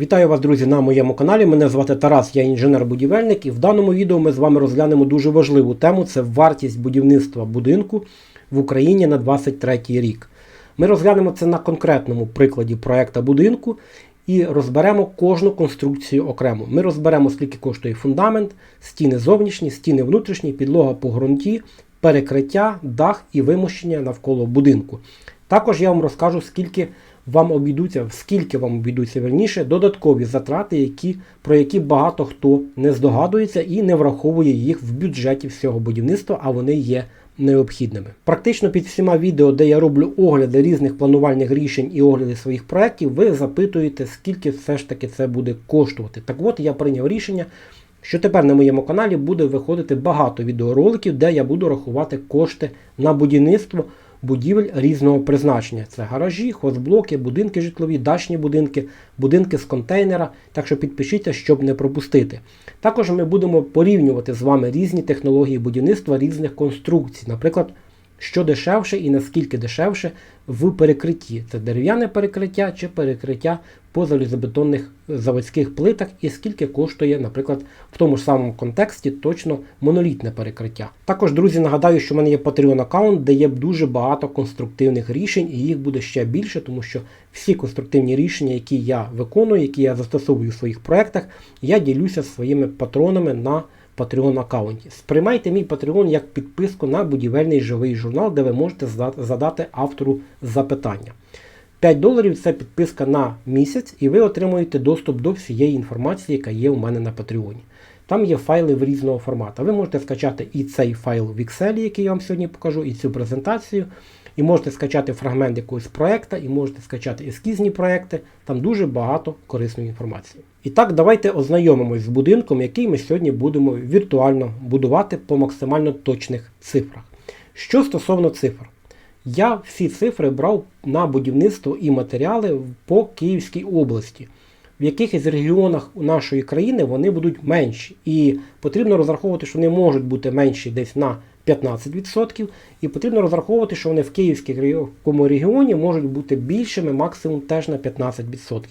Вітаю вас, друзі, на моєму каналі. Мене звати Тарас, я інженер-будівельник, і в даному відео ми з вами розглянемо дуже важливу тему це вартість будівництва будинку в Україні на 2023 рік. Ми розглянемо це на конкретному прикладі проекту будинку і розберемо кожну конструкцію окремо. Ми розберемо, скільки коштує фундамент, стіни зовнішні, стіни внутрішні, підлога по ґрунті, перекриття, дах і вимощення навколо будинку. Також я вам розкажу, скільки вам обійдуться, скільки вам обійдуться верніше, додаткові затрати, які, про які багато хто не здогадується і не враховує їх в бюджеті всього будівництва, а вони є необхідними. Практично під всіма відео, де я роблю огляди різних планувальних рішень і огляди своїх проєктів, ви запитуєте, скільки все ж таки це буде коштувати. Так от я прийняв рішення. Що тепер на моєму каналі буде виходити багато відеороликів, де я буду рахувати кошти на будівництво будівель різного призначення. Це гаражі, хозблоки, будинки житлові, дачні будинки, будинки з контейнера. Так що підпишіться, щоб не пропустити. Також ми будемо порівнювати з вами різні технології будівництва різних конструкцій. Наприклад, що дешевше і наскільки дешевше в перекритті. Це дерев'яне перекриття чи перекриття по залізобетонних заводських плитах, і скільки коштує, наприклад, в тому ж самому контексті точно монолітне перекриття. Також, друзі, нагадаю, що в мене є Patreon аккаунт, де є дуже багато конструктивних рішень, і їх буде ще більше, тому що всі конструктивні рішення, які я виконую, які я застосовую в своїх проєктах, я ділюся своїми патронами на Patreon аккаунті. Сприймайте мій Patreon як підписку на будівельний живий журнал, де ви можете задати автору запитання. 5 доларів це підписка на місяць, і ви отримуєте доступ до всієї інформації, яка є у мене на Патреоні. Там є файли в різного формату. Ви можете скачати і цей файл в Excel, який я вам сьогодні покажу, і цю презентацію. І можете скачати фрагмент якогось проєкту, і можете скачати ескізні проєкти. Там дуже багато корисної інформації. І так, давайте ознайомимось з будинком, який ми сьогодні будемо віртуально будувати по максимально точних цифрах. Що стосовно цифр, я всі цифри брав на будівництво і матеріали по Київській області. В якихось регіонах нашої країни вони будуть менші. І потрібно розраховувати, що вони можуть бути менші десь на 15%, і потрібно розраховувати, що вони в Київському регіоні можуть бути більшими, максимум теж на 15%.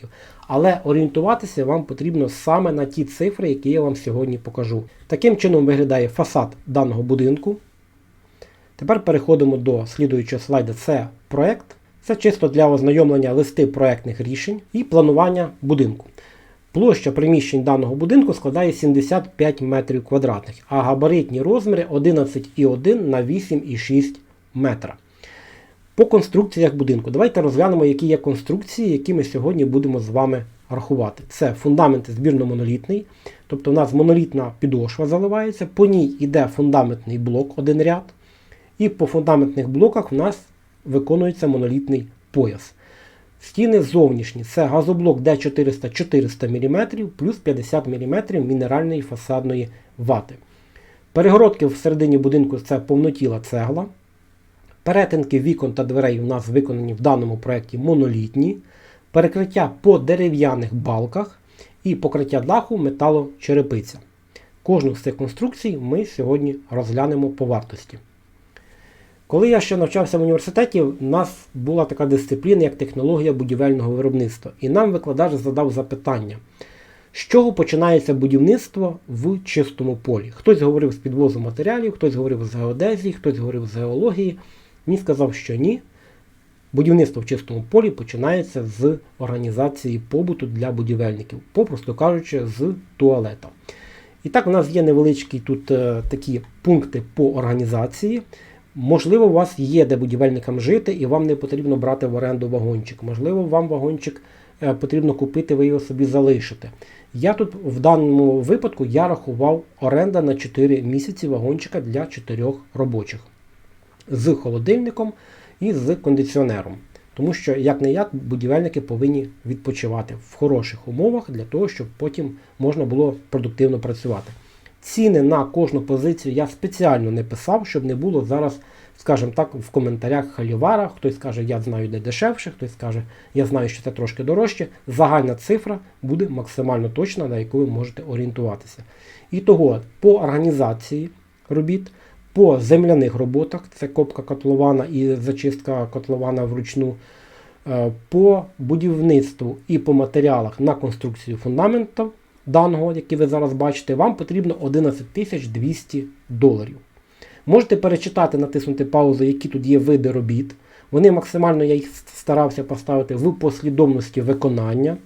Але орієнтуватися вам потрібно саме на ті цифри, які я вам сьогодні покажу. Таким чином виглядає фасад даного будинку. Тепер переходимо до слідуючого слайду. Це проєкт. Це чисто для ознайомлення листи проєктних рішень і планування будинку. Площа приміщень даного будинку складає 75 метрів квадратних, а габаритні розміри 11,1 на 8,6 метра. По конструкціях будинку. Давайте розглянемо, які є конструкції, які ми сьогодні будемо з вами рахувати. Це фундамент збірно-монолітний, тобто у нас монолітна підошва заливається, по ній йде фундаментний блок, один ряд. І по фундаментних блоках у нас виконується монолітний пояс. Стіни зовнішні це газоблок D400 400 мм плюс 50 мм мінеральної фасадної вати. Перегородки всередині будинку це повнотіла цегла. Перетинки вікон та дверей у нас виконані в даному проєкті монолітні. Перекриття по дерев'яних балках і покриття даху металочерепиця. Кожну з цих конструкцій ми сьогодні розглянемо по вартості. Коли я ще навчався в університеті, у нас була така дисципліна, як технологія будівельного виробництва. І нам викладач задав запитання, з чого починається будівництво в чистому полі. Хтось говорив з підвозу матеріалів, хтось говорив з геодезії, хтось говорив з геології. Він сказав, що ні. Будівництво в чистому полі починається з організації побуту для будівельників, попросту кажучи, з туалета. І так, у нас є невеличкі тут е, такі пункти по організації. Можливо, у вас є де будівельникам жити, і вам не потрібно брати в оренду вагончик. Можливо, вам вагончик е, потрібно купити, ви його собі залишите. Я тут в даному випадку я рахував оренда на 4 місяці вагончика для 4 робочих з холодильником і з кондиціонером. Тому що, як не як, будівельники повинні відпочивати в хороших умовах для того, щоб потім можна було продуктивно працювати. Ціни на кожну позицію я спеціально не писав, щоб не було зараз, скажімо так, в коментарях халівара. Хтось скаже, я знаю, де дешевше, хтось скаже, я знаю, що це трошки дорожче. Загальна цифра буде максимально точна, на яку ви можете орієнтуватися. І того, по організації робіт, по земляних роботах, це копка котлована і зачистка котлована вручну. Е, По будівництву і по матеріалах на конструкцію фундаменту даного, який ви зараз бачите, вам потрібно 11 200 доларів. Можете перечитати, натиснути паузу, які тут є види робіт. Вони максимально я їх старався поставити в послідовності виконання.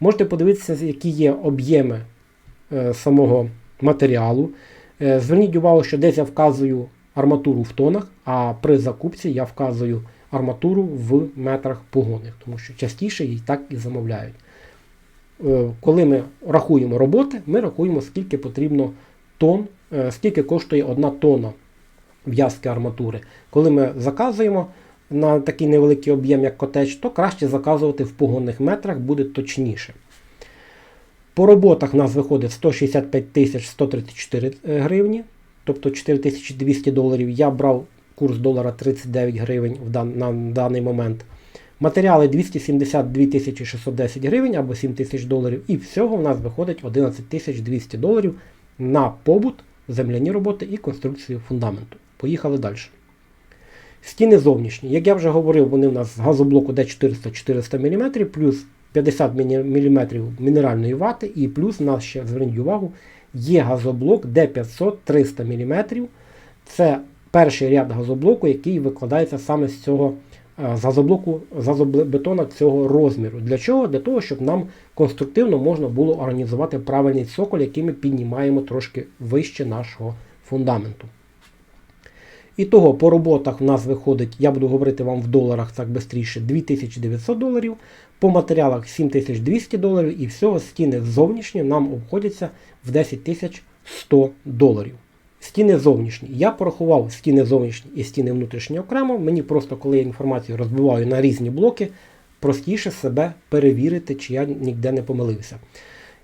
Можете подивитися, які є об'єми е, самого матеріалу. Е, зверніть увагу, що десь я вказую арматуру в тонах, а при закупці я вказую арматуру в метрах погонних, тому що частіше її так і замовляють. Е, коли ми рахуємо роботи, ми рахуємо, скільки потрібно тонн, е, скільки коштує одна тонна в'язки арматури. Коли ми заказуємо на такий невеликий об'єм, як котеч, то краще заказувати в погонних метрах, буде точніше. По роботах у нас виходить 165 134 е, гривні, тобто 4200 доларів. Я брав курс долара 39 гривень в на даний момент. Матеріали 272 610 гривень або 7 тисяч доларів. І всього в нас виходить 11 200 доларів на побут, земляні роботи і конструкцію фундаменту. Поїхали далі. Стіни зовнішні. Як я вже говорив, вони у нас з газоблоку D400-400 мм, плюс 50 мм мінеральної вати, і плюс у нас ще, зверніть увагу, є газоблок D500-300 мм. Це перший ряд газоблоку, який викладається саме з цього з газоблоку з цього розміру. Для чого? Для того, щоб нам конструктивно можна було організувати правильний цоколь, який ми піднімаємо трошки вище нашого фундаменту. І того по роботах в нас виходить, я буду говорити вам в доларах так швидше, 2900 доларів, по матеріалах 7200 доларів і всього стіни зовнішні нам обходяться в 10100 доларів. Стіни зовнішні. Я порахував стіни зовнішні і стіни внутрішні окремо. Мені просто, коли я інформацію розбиваю на різні блоки, простіше себе перевірити, чи я ніде не помилився.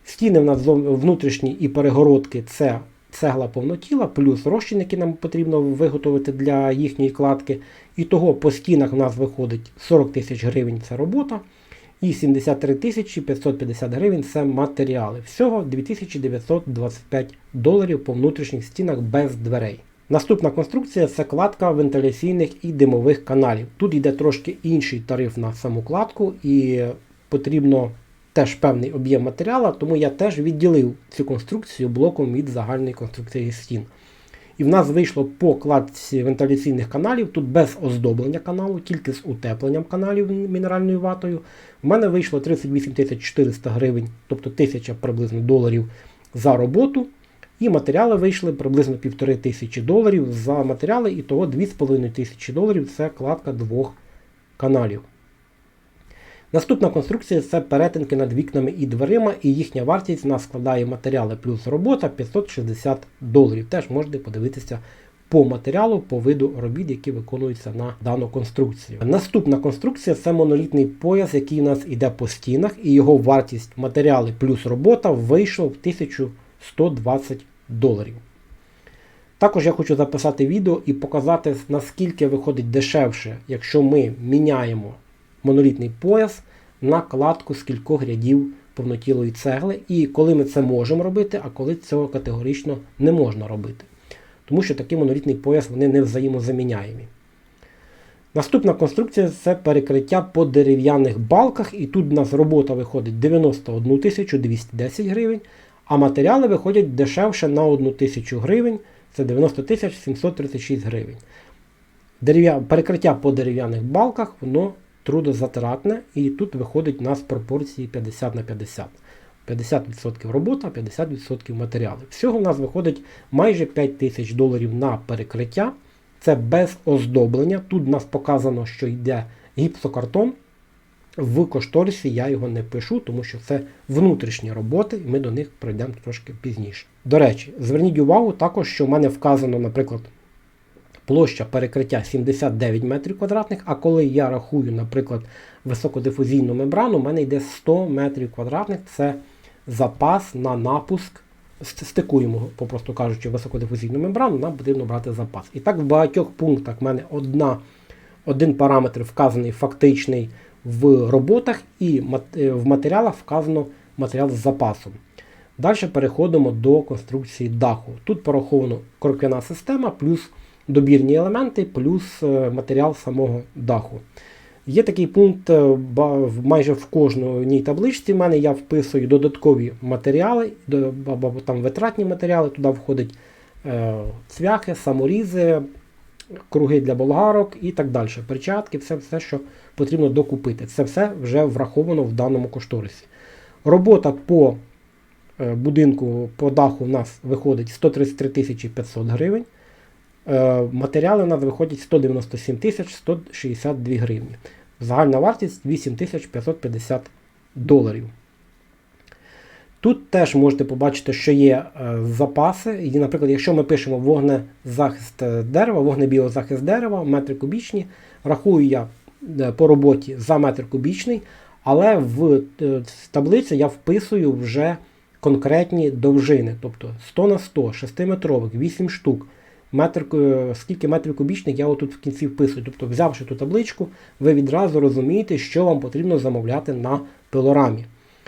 Стіни в нас внутрішні і перегородки це цегла повнотіла, плюс розчин, який нам потрібно виготовити для їхньої кладки. І того по стінах в нас виходить 40 тисяч гривень це робота. І 73 тисячі 550 гривень це матеріали. Всього 2925 доларів по внутрішніх стінах без дверей. Наступна конструкція це кладка вентиляційних і димових каналів. Тут йде трошки інший тариф на саму кладку, і потрібно теж певний об'єм матеріалу, тому я теж відділив цю конструкцію блоком від загальної конструкції стін. І в нас вийшло по кладці вентиляційних каналів, тут без оздоблення каналу, тільки з утепленням каналів мінеральною ватою. У мене вийшло 38 400 гривень, тобто 1000 приблизно доларів за роботу. І матеріали вийшли приблизно 1500 доларів за матеріали, і того 2500 доларів це кладка двох каналів. Наступна конструкція це перетинки над вікнами і дверима, і їхня вартість нас складає матеріали плюс робота 560 доларів. Теж можете подивитися по матеріалу, по виду робіт, які виконуються на дану конструкцію. Наступна конструкція це монолітний пояс, який у нас йде по стінах, і його вартість матеріали плюс робота вийшов в 1120 доларів. Також я хочу записати відео і показати, наскільки виходить дешевше, якщо ми міняємо монолітний пояс на кладку з кількох рядів повнотілої цегли. І коли ми це можемо робити, а коли цього категорично не можна робити. Тому що такий монолітний пояс вони не взаємозаміняємі. Наступна конструкція це перекриття по дерев'яних балках, і тут у нас робота виходить 91 210 гривень, а матеріали виходять дешевше на 1 тисячу гривень, це 90 736 гривень. Перекриття по дерев'яних балках воно трудозатратне, і тут виходить у нас пропорції 50 на 50. 50% робота, 50% матеріали. Всього в нас виходить майже 5 тисяч доларів на перекриття. Це без оздоблення. Тут у нас показано, що йде гіпсокартон. В кошторисі я його не пишу, тому що це внутрішні роботи, і ми до них прийдемо трошки пізніше. До речі, зверніть увагу також, що в мене вказано, наприклад, площа перекриття 79 метрів квадратних, а коли я рахую, наприклад, високодифузійну мембрану, у мене йде 100 метрів квадратних. Це запас на напуск. Стикуємо, попросту кажучи, високодифузійну мембрану, нам потрібно брати запас. І так в багатьох пунктах в мене одна, один параметр вказаний фактичний в роботах, і е, в матеріалах вказано матеріал з запасом. Далі переходимо до конструкції даху. Тут пораховано кроквяна система плюс добірні елементи плюс е, матеріал самого даху. Є такий пункт е, в- майже в кожній табличці. в мене я вписую додаткові матеріали, або там витратні матеріали. Туди входить е, цвяхи, саморізи, круги для болгарок і так далі. Перчатки, все, все, що потрібно докупити. Це все вже враховано в даному кошторисі. Робота по будинку по даху у нас виходить 133 500 гривень. Е, Матеріали у нас виходять 197 тисяч 162 гривні. Загальна вартість 8550 доларів. Тут теж можете побачити, що є е, запаси. І, наприклад, якщо ми пишемо вогнезахист е, дерева, вогнебіозахист дерева, метри кубічні, рахую я по роботі за метр кубічний, але в таблицю я вписую вже конкретні довжини, тобто 100 на 100, 6-метрових, 8 штук. Метр, скільки метрів кубічних я отут в кінці вписую. Тобто, взявши ту табличку, ви відразу розумієте, що вам потрібно замовляти на пилорамі.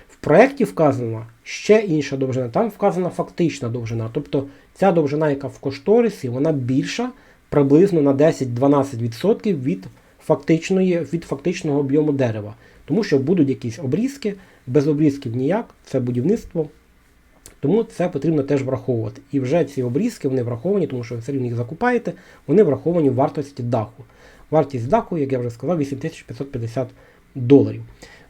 В проєкті вказана ще інша довжина, там вказана фактична довжина. Тобто ця довжина, яка в кошторисі, вона більша приблизно на 10-12% від, фактичної, від фактичного об'єму дерева. Тому що будуть якісь обрізки, без обрізків ніяк, це будівництво. Тому це потрібно теж враховувати. І вже ці обрізки вони враховані, тому що ви все рівно їх закупаєте, вони враховані в вартості даху. Вартість даху, як я вже сказав, 8550 доларів.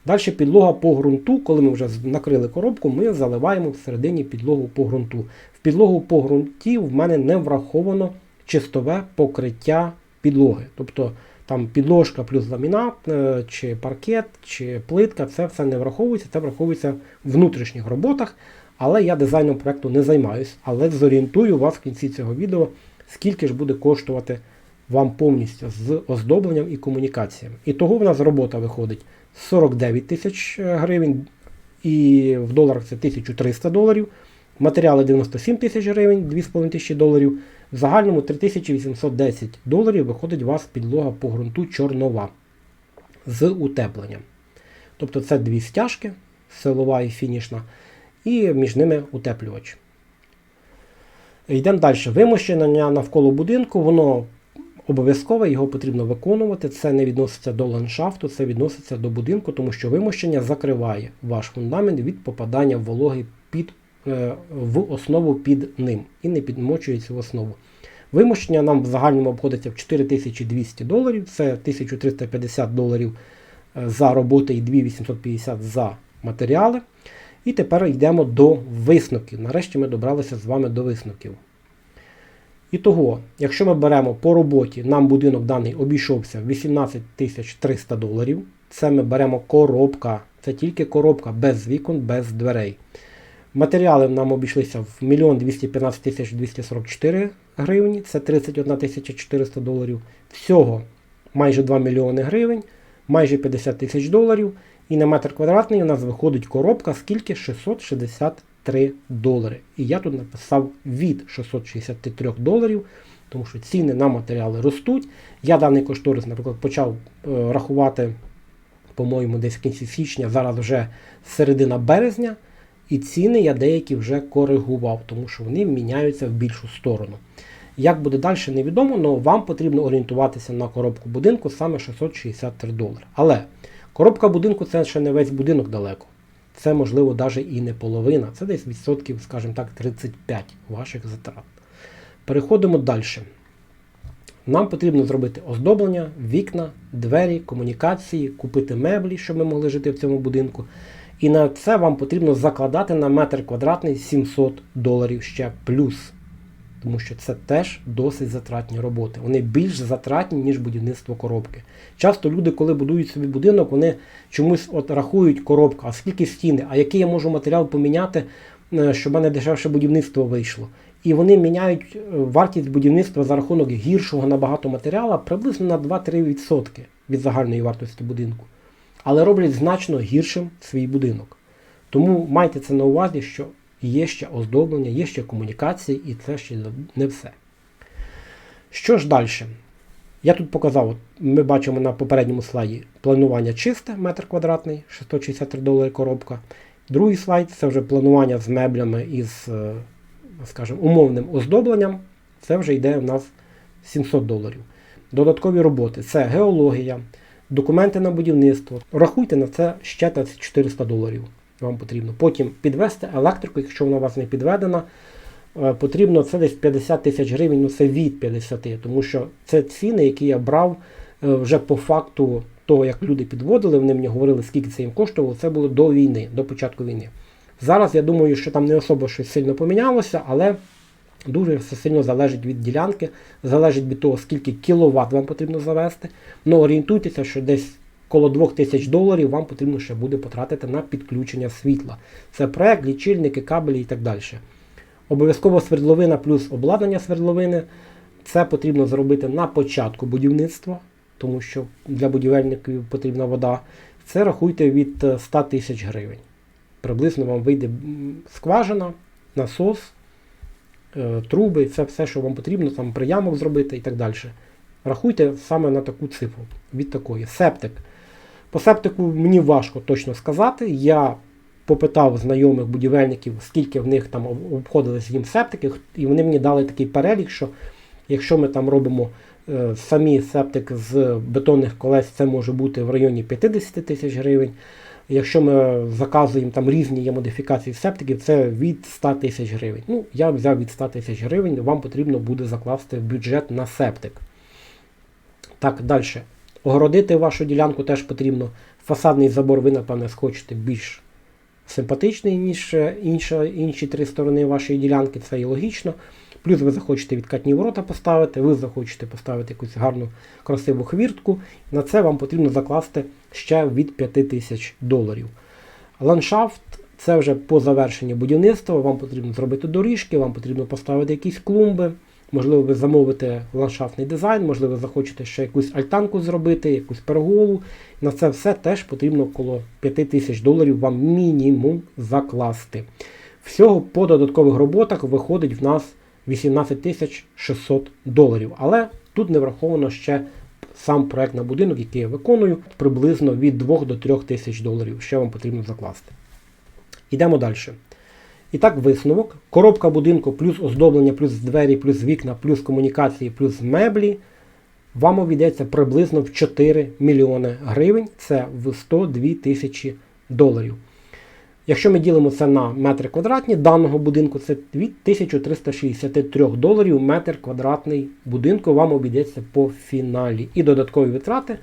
Далі підлога по ґрунту, коли ми вже накрили коробку, ми заливаємо всередині підлогу по ґрунту. В підлогу по ґрунті в мене не враховано чистове покриття підлоги. Тобто там підложка плюс ламінат, е, чи паркет, чи плитка, це все не враховується, це враховується в внутрішніх роботах. Але я дизайном проекту не займаюсь, але зорієнтую вас в кінці цього відео, скільки ж буде коштувати вам повністю з оздобленням і комунікаціями. І того в нас робота виходить 49 тисяч е, гривень, і в доларах це 1300 доларів. Матеріали 97 тисяч гривень, 2,5 тисячі доларів. В загальному 3810 доларів виходить у вас підлога по ґрунту чорнова з утепленням. Тобто це дві стяжки, силова і фінішна, і між ними утеплювач. Йдемо далі. Вимощення навколо будинку, воно обов'язкове, його потрібно виконувати. Це не відноситься до ландшафту, це відноситься до будинку, тому що вимощення закриває ваш фундамент від попадання вологи під, е, в основу під ним і не підмочується в основу. Вимощення нам в загальному обходиться в 4200 доларів, це 1350 доларів е, за роботи і 2850 за матеріали. І тепер йдемо до висновків. Нарешті ми добралися з вами до висновків. І того, якщо ми беремо по роботі, нам будинок даний обійшовся 18 300 доларів. Це ми беремо коробка, це тільки коробка без вікон, без дверей. Матеріали нам обійшлися в 1 215 244 гривні, це 31 400 доларів. Всього майже 2 мільйони гривень, майже 50 тисяч доларів. І на метр квадратний у нас виходить коробка скільки 663 долари. І я тут написав від 663 доларів, тому що ціни на матеріали ростуть. Я даний кошторис, наприклад, почав е, рахувати, по-моєму, десь в кінці січня, зараз вже середина березня. І ціни я деякі вже коригував, тому що вони міняються в більшу сторону. Як буде далі, невідомо, але вам потрібно орієнтуватися на коробку будинку саме 663 долари. Але коробка будинку це ще не весь будинок далеко. Це, можливо, навіть і не половина. Це десь відсотків, скажімо так, 35 ваших затрат. Переходимо далі. Нам потрібно зробити оздоблення, вікна, двері, комунікації, купити меблі, щоб ми могли жити в цьому будинку. І на це вам потрібно закладати на метр квадратний 700 доларів ще плюс. Тому що це теж досить затратні роботи. Вони більш затратні, ніж будівництво коробки. Часто люди, коли будують собі будинок, вони чомусь от рахують коробку, а скільки стіни, а який я можу матеріал поміняти, е, щоб в мене дешевше будівництво вийшло. І вони міняють е, вартість будівництва за рахунок гіршого набагато матеріалу приблизно на 2-3% від загальної вартості будинку. Але роблять значно гіршим свій будинок. Тому майте це на увазі, що є ще оздоблення, є ще комунікації, і це ще не все. Що ж далі? Я тут показав, ми бачимо на попередньому слайді планування чисте, метр квадратний, 663 долари коробка. Другий слайд це вже планування з меблями і з, е, скажімо, умовним оздобленням. Це вже йде в нас 700 доларів. Додаткові роботи це геологія, документи на будівництво. Рахуйте на це ще 400 доларів. Вам потрібно. Потім підвести електрику, якщо вона у вас не підведена. е, Потрібно це десь 50 тисяч гривень, ну це від 50, тому що це ціни, які я брав е, вже по факту того, як люди підводили, вони мені говорили, скільки це їм коштувало, це було до війни, до початку війни. Зараз я думаю, що там не особо щось сильно помінялося, але дуже все сильно залежить від ділянки, залежить від того, скільки кіловат вам потрібно завести. Ну орієнтуйтеся, що десь коло 2000 доларів вам потрібно ще буде потратити на підключення світла. Це проект, лічильники, кабелі і так далі. Обов'язково свердловина плюс обладнання свердловини. Це потрібно зробити на початку будівництва, тому що для будівельників потрібна вода. Це рахуйте від е, 100 тисяч гривень. Приблизно вам вийде скважина, насос, е, труби, це все, що вам потрібно, там приямок зробити і так далі. Рахуйте саме на таку цифру від такої. Септик. По септику мені важко точно сказати. Я попитав знайомих будівельників, скільки в них там об- обходились їм септики, і вони мені дали такий перелік, що якщо ми там робимо е, самі септик з бетонних колес, це може бути в районі 50 тисяч гривень. Якщо ми заказуємо там різні є модифікації септиків, це від 100 тисяч гривень. Ну, я взяв від 100 тисяч гривень, вам потрібно буде закласти бюджет на септик. Так, далі. Огородити вашу ділянку теж потрібно. Фасадний забор ви, напевне, схочете більш симпатичний, ніж е, інша, інші три сторони вашої ділянки, це і логічно. Плюс ви захочете відкатні ворота поставити, ви захочете поставити якусь гарну красиву хвіртку. На це вам потрібно закласти ще від 5 тисяч доларів. Ландшафт це вже по завершенні будівництва. Вам потрібно зробити доріжки, вам потрібно поставити якісь клумби. Можливо, ви замовите ландшафтний дизайн, можливо, захочете ще якусь альтанку зробити, якусь перголу. На це все теж потрібно около 5 тисяч доларів вам мінімум закласти. Всього по додаткових роботах виходить в нас 18 тисяч 600 доларів. Але тут не враховано ще сам проект на будинок, який я виконую, приблизно від 2 до 3 тисяч доларів. Ще вам потрібно закласти. Йдемо далі. І так, висновок. Коробка будинку плюс оздоблення, плюс двері, плюс вікна, плюс комунікації, плюс меблі. Вам обійдеться приблизно в 4 мільйони гривень. Це в 102 тисячі доларів. Якщо ми ділимо це на метри квадратні даного будинку, це від 1363 доларів метр квадратний будинку вам обійдеться по фіналі. І додаткові витрати,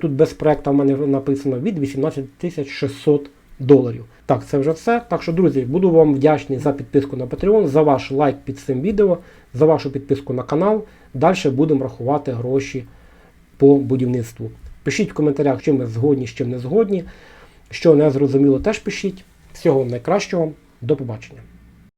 тут без проекту в мене написано від 18 600 доларів. Так, це вже все. Так що, друзі, буду вам вдячний за підписку на Patreon, за ваш лайк під цим відео, за вашу підписку на канал. Далі будемо рахувати гроші по будівництву. Пишіть в коментарях, чим ви згодні, з чим не згодні. Що не зрозуміло, теж пишіть. Всього вам найкращого. До побачення.